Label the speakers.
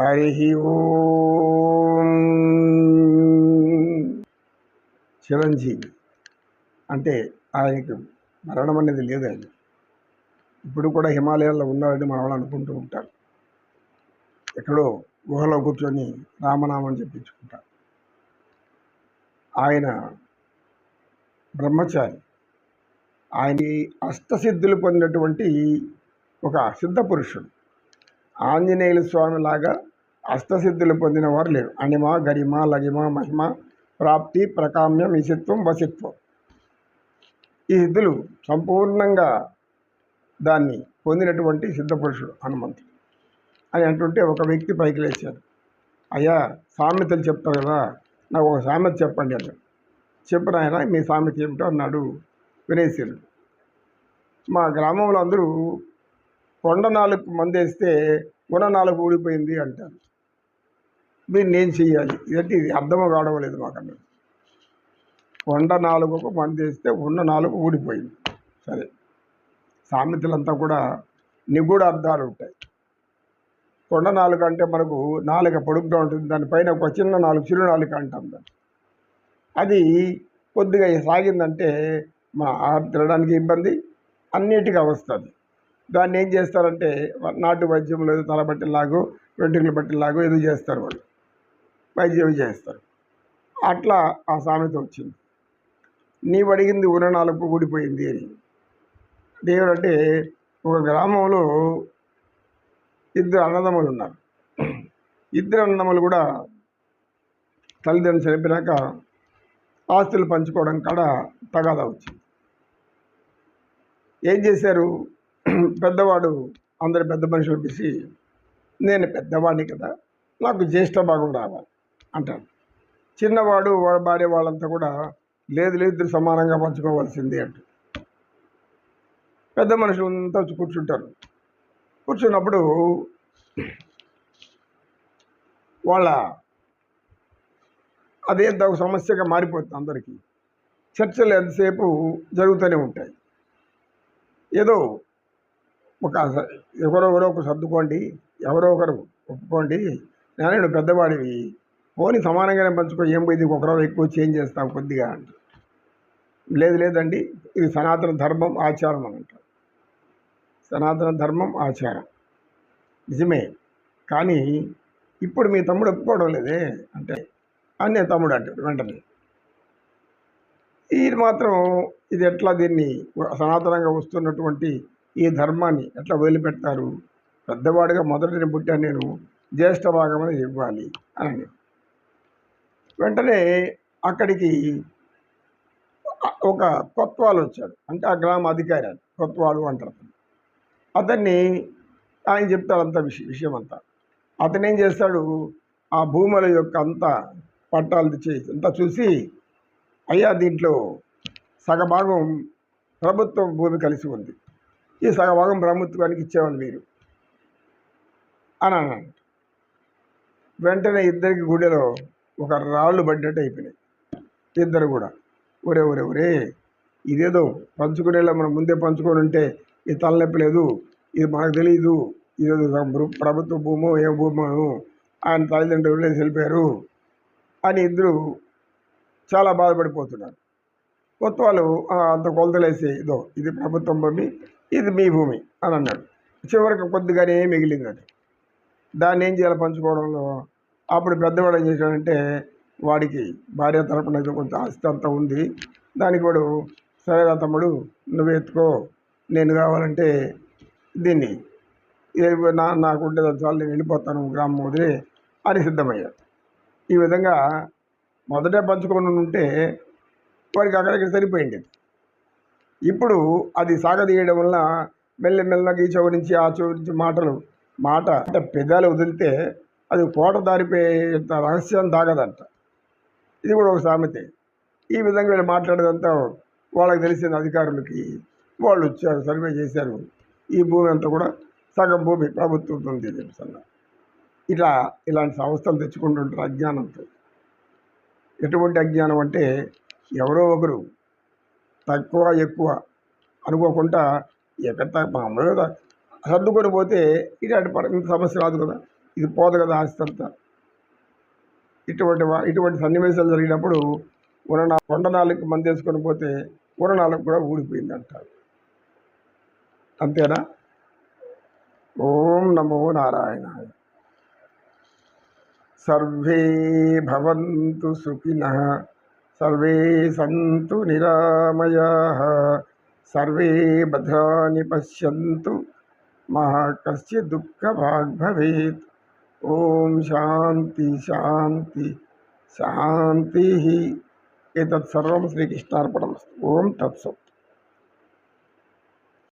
Speaker 1: హరి ఓ చిరంజీవి. అంటే ఆయనకి మరణం అనేది లేదు ఆయన. ఇప్పుడు కూడా హిమాలయాల్లో ఉన్నారని మన వాళ్ళు అనుకుంటూ ఉంటారు. ఎక్కడో గుహలో కూర్చొని రామనామం చెప్పించుకుంటారు ఆయన బ్రహ్మచారి. ఆయన అష్టసిద్ధులు పొందినటువంటి ఒక సిద్ధ పురుషుడు. ఆంజనేయుల స్వామి లాగా అష్టసిద్ధులు పొందిన వారు లేరు. అణిమ గరిమ లగిమ మహిమ ప్రాప్తి ప్రకామ్యం ఈశత్వం వసిత్వం ఈ సిద్ధులు సంపూర్ణంగా దాన్ని పొందినటువంటి సిద్ధపురుషుడు హనుమంతుడు. అని అంటుంటే ఒక వ్యక్తి పైకి లేచాడు. అయ్యా సామెతలు చెప్తారు కదా నాకు ఒక సామెత చెప్పండి అన్నాడు. చెప్పిన ఆయన మీ సామెత ఏమిటో అన్నాడు వినయశీలుడు. మా గ్రామంలో అందరూ కొండ నాలుగు మందేస్తే వేస్తే నాలుగు ఊడిపోయింది అంటారు. మీరు నేను చెయ్యాలి. ఇదంటే ఇది అర్థం కావడం మాకన్నా. మాకు అన్నాడు కొండ నాలుగుకు మందేస్తే ఉన్న నాలుగు ఊడిపోయింది. సరే. సామెతలంతా కూడా నిగూఢ అర్థాలు ఉంటాయి. కొండ నాలుగు అంటే మనకు నాలుక పొడుగ్గా ఉంటుంది. దానిపైన ఒక చిన్న నాలుగు చిరు నాలుక అంటాం దాన్ని. అది కొద్దిగా సాగిందంటే మన తినడానికి ఇబ్బంది అన్నిటికీ వస్తుంది దాన్ని ఏం చేస్తారంటే నాటు వైద్యం లేదు తలబట్టిలాగో వెంట్రుకల బట్టిలాగో ఏదో చేస్తారు వాళ్ళు. వైద్యం చేస్తారు. అట్లా ఆ సామెత వచ్చింది. నీవు అడిగింది ఉరణాలకు నాలుగు ఊడిపోయింది అని. దేవుడు అంటే ఒక గ్రామంలో ఇద్దరు అన్నదమ్ములు ఉన్నారు. ఇద్దరు అన్నదమ్ములు కూడా తల్లిదండ్రులు చనిపోయాక ఆస్తులు పంచుకోవడం కాడ తగాదా వచ్చింది. ఏం చేశారు? పెద్దవాడు అందరు పెద్ద మనుషులు పిలిచి నేను పెద్దవాడిని కదా నాకు జ్యేష్ఠ భాగం రావాలి అంటాడు. చిన్నవాడు వాళ్ళ భార్య వాళ్ళంతా కూడా లేదు లేదు ఇద్దరు సమానంగా పంచుకోవాల్సిందే అంట పెద్ద మనుషులంతా వచ్చి కూర్చుంటారు. కూర్చున్నప్పుడు వాళ్ళ అదేంత ఒక సమస్యగా మారిపోతుంది అందరికీ. చర్చలు ఎంతసేపు జరుగుతూనే ఉంటాయి. ఏదో ఒక స- ఎవరో ఎవరో ఒకరు సర్దుకోండి ఎవరో ఒకరు ఒప్పుకోండి. నేను పెద్దవాడివి. పోని సమానంగానే పంచుకో ఏం పోయింది? ఒకరో ఎక్కువ చేంజ్ చేస్తాం కొద్దిగా అంట. లేదు లేదండి. ఇది సనాతన ధర్మం ఆచారం అని అంటారు సనాతన ధర్మం ఆచారం. నిజమే. కానీ ఇప్పుడు మీ తమ్ముడు ఒప్పుకోవడం లేదే అంటే అన్నే తమ్ముడు అంటాడు వెంటనే. ఇది మాత్రం ఇది ఎట్లా దీన్ని సనాతనంగా వస్తున్నటువంటి ఈ ధర్మాన్ని ఎట్లా వదిలిపెడతారు? పెద్దవాడిగా మొదటిని పుట్టాను నేను జ్యేష్ఠ భాగం ఇవ్వాలి అని. వెంటనే అక్కడికి ఒక కొత్వాలు వచ్చాడు. అంటే ఆ గ్రామ అధికారి అని కొత్వాలు అంటారు అతన్ని. అతన్ని ఆయన చెప్తాడు అంత విషయం విషయం అంతా అతను ఏం చేస్తాడు? ఆ భూముల యొక్క అంతా పట్టాలు చేసి అంతా చూసి అయ్యా దీంట్లో సగభాగం ప్రభుత్వం భూమి కలిసి ఉంది. ఈ సగభాగం ప్రభుత్వానికి ఇచ్చేవాళ్ళు మీరు. అని అన్నాడు వెంటనే ఇద్దరికి గుడిలో ఒక రాళ్ళు పడ్డట్టు అయిపోయినాయి. ఇద్దరు కూడా. ఒరే ఒరే ఒరే ఇదేదో పంచుకునేలా మనం ముందే పంచుకొని ఉంటే ఇది తలనొప్పి లేదు ఇది మనకు తెలియదు ఇదేదో ప్రభుత్వ భూమో ఏ భూమో ఆయన తల్లిదండ్రులు వదిలేసి వెళ్ళిపోయారు అని ఇద్దరు చాలా బాధపడిపోతున్నారు. కొత్త వాళ్ళు అంత కొలతలేసి ఇదో ఇది ప్రభుత్వం భూమి ఇది మీ భూమి అని అన్నాడు. చివరికి కొద్దిగానే మిగిలింది అది దాన్ని ఏం చేయాలి పంచుకోవడంలో? అప్పుడు పెద్దవాడు ఏం చేశాడంటే వాడికి భార్య తరపున కొంచెం కొంత ఆస్తి అంతా ఉంది. దానికి వాడు సరేరా తమ్ముడు నువ్వు ఎత్తుకో నేను కావాలంటే దీన్ని నా నాకు ఉండేది చాలు నేను వెళ్ళిపోతాను గ్రామం వదిలి అని సిద్ధమయ్యాడు. ఈ విధంగా మొదటే పంచుకొని ఉంటే వారికి అక్కడికి సరిపోయింది. ఇప్పుడు అది సాగదీయడం వల్ల మెల్లమెల్లగా ఈ చెవి నుంచి ఆ చెవి నుంచి మాటలు మాట అంటే పెదాలు వదిలితే అది కోట దారిపోయేంత రహస్యం దాగదంట. ఇది కూడా ఒక సామెతే. ఈ విధంగా వీళ్ళు మాట్లాడేదంతా వాళ్ళకి తెలిసిన అధికారులకి వాళ్ళు వచ్చారు సర్వే చేశారు. ఈ భూమి అంతా కూడా సగం భూమి ప్రభుత్వం ఉంది తెలుసన్న ఇట్లా ఇలాంటి సంస్థలు తెచ్చుకుంటుంటారు అజ్ఞానంతో. ఎటువంటి అజ్ఞానం అంటే ఎవరో ఒకరు తక్కువ ఎక్కువ అనుకోకుండా ఎక్కడ త- మామూలుగా సర్దుకొని పోతే ఇలాంటి ఇంత సమస్య రాదు కదా ఇది పోదు కదా ఆస్తంతా ఇటువంటి ఇటువంటి సన్నివేశాలు జరిగినప్పుడు ఉరనా కొండనాలకు మంది వేసుకొని పోతే ఉరణాలకు కూడా ఊడిపోయింది అంటారు అంతేనా? ఓం నమో నారాయణ సర్వే భవంతు సుఖిన. सर्वे सन्तु निरामया, सर्वे भद्रा भद्राणि महाकस्य दुख भाग भवे ओम शांति शांति शांति ही एक तत्सर्व श्रीकृष्णार्पणमस्तु। ओम तत्सव